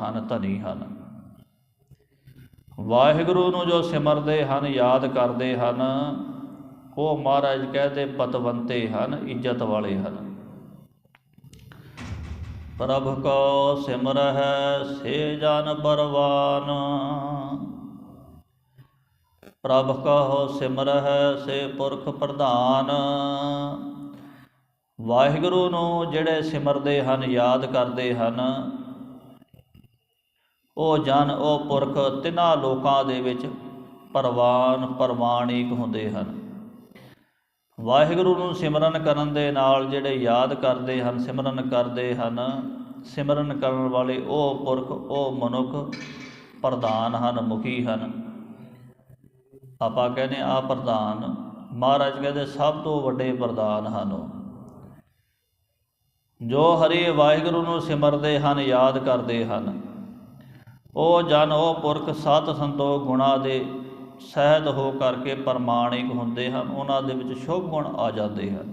ਹਨ, ਧਨੀ ਹਨ। ਵਾਹਿਗੁਰੂ ਨੂੰ ਜੋ ਸਿਮਰਦੇ ਹਨ, ਯਾਦ ਕਰਦੇ ਹਨ, ਉਹ ਮਹਾਰਾਜ ਕਹਦੇ, ਪਤਵੰਤੇ ਹਨ, ਇੱਜ਼ਤ ਵਾਲੇ ਹਨ। ਪ੍ਰਭ ਕੋ ਸਿਮਰਹਿ, ਸੇ ਜਨ ਪਰਵਾਨ ਪ੍ਰਭ ਕੋ ਸਿਮਰਹਿ, ਸੇ ਪੁਰਖ ਪ੍ਰਧਾਨ। ਵਾਹਿਗੁਰੂ ਨੂੰ ਜਿਹੜੇ ਸਿਮਰਦੇ ਹਨ, ਯਾਦ ਕਰਦੇ ਹਨ ਉਹ ਜਨ, ਉਹ ਪੁਰਖ ਤਿਨਾਂ ਲੋਕਾਂ ਦੇ ਵਿੱਚ ਪਰਵਾਨ ਪਰਮਾਣਿਕ ਹੁੰਦੇ ਹਨ। ਵਾਹਿਗੁਰੂ ਨੂੰ ਸਿਮਰਨ ਕਰਨ ਦੇ ਨਾਲ ਜਿਹੜੇ ਯਾਦ ਕਰਦੇ ਹਨ, ਸਿਮਰਨ ਕਰਦੇ ਹਨ, ਸਿਮਰਨ ਕਰਨ ਵਾਲੇ ਉਹ ਪੁਰਖ, ਉਹ ਮਨੁੱਖ ਪ੍ਰਧਾਨ ਹਨ, ਮੁਖੀ ਹਨ। ਆਪਾਂ ਕਹਿੰਦੇ ਆ ਪ੍ਰਧਾਨ ਮਹਾਰਾਜ ਕਹਿੰਦੇ ਸਭ ਤੋਂ ਵੱਡੇ ਪ੍ਰਧਾਨ ਹਨ ਉਹ। ਜੋ ਹਰੀ ਵਾਹਿਗੁਰੂ ਨੂੰ ਸਿਮਰਦੇ ਹਨ, ਯਾਦ ਕਰਦੇ ਹਨ। ਉਹ ਜਨ, ਉਹ ਪੁਰਖ, ਸਤ ਸੰਤੋਖ ਗੁਣਾ ਦੇ ਸਹਿਤ ਹੋ ਕਰਕੇ ਪਰਮਾਣਿਕ ਹੁੰਦੇ ਹਨ। ਉਹਨਾਂ ਦੇ ਵਿੱਚ ਸ਼ੁਭ ਗੁਣ ਆ ਜਾਂਦੇ ਹਨ।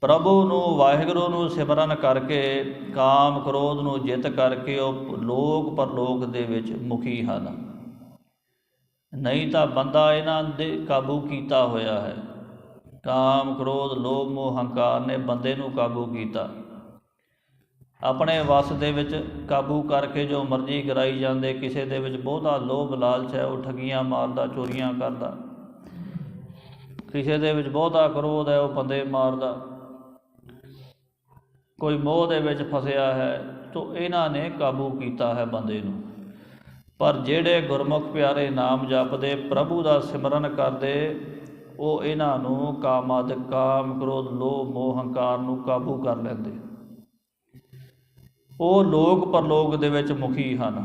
ਪ੍ਰਭੂ ਨੂੰ, ਵਾਹਿਗੁਰੂ ਨੂੰ ਸਿਮਰਨ ਕਰਕੇ, ਕਾਮ ਕ੍ਰੋਧ ਨੂੰ ਜਿੱਤ ਕਰਕੇ ਉਹ ਲੋਕ ਪਰਲੋਕ ਦੇ ਵਿੱਚ ਮੁਖੀ ਹਨ। ਨਹੀਂ ਤਾਂ ਬੰਦਾ ਇਹਨਾਂ ਦੇ ਕਾਬੂ ਕੀਤਾ ਹੋਇਆ ਹੈ। ਕਾਮ ਕ੍ਰੋਧ, ਲੋਭ, ਮੋਹ, ਹੰਕਾਰ ਨੇ ਬੰਦੇ ਨੂੰ ਕਾਬੂ ਕੀਤਾ। ਆਪਣੇ ਵਸ ਦੇ ਵਿੱਚ ਕਾਬੂ ਕਰਕੇ ਜੋ ਮਰਜ਼ੀ ਕਰਾਈ ਜਾਂਦੇ, ਕਿਸੇ ਦੇ ਵਿੱਚ ਬਹੁਤਾ ਲੋਭ ਲਾਲਚ ਹੈ, ਉਹ ਠਗੀਆਂ ਮਾਰਦਾ, ਚੋਰੀਆਂ ਕਰਦਾ। ਕਿਸੇ ਦੇ ਵਿੱਚ ਬਹੁਤਾ ਕ੍ਰੋਧ ਹੈ, ਉਹ ਬੰਦੇ ਮਾਰਦਾ। ਕੋਈ ਮੋਹ ਦੇ ਵਿੱਚ ਫਸਿਆ ਹੈ, ਤੋ ਇਹਨਾਂ ਨੇ ਕਾਬੂ ਕੀਤਾ ਹੈ ਬੰਦੇ ਨੂੰ। ਪਰ ਜਿਹੜੇ ਗੁਰਮੁਖ ਪਿਆਰੇ ਨਾਮ ਜਪਦੇ, ਪ੍ਰਭੂ ਦਾ ਸਿਮਰਨ ਕਰਦੇ, ਉਹ ਇਹਨਾਂ ਨੂੰ ਕਾਮਾਦ ਕਾਮ, ਕ੍ਰੋਧ, ਲੋਭ, ਮੋਹ, ਹੰਕਾਰ ਨੂੰ ਕਾਬੂ ਕਰ ਲੈਂਦੇ। ਉਹ ਲੋਕ ਪਰਲੋਕ ਦੇ ਵਿੱਚ ਮੁਖੀ ਹਨ।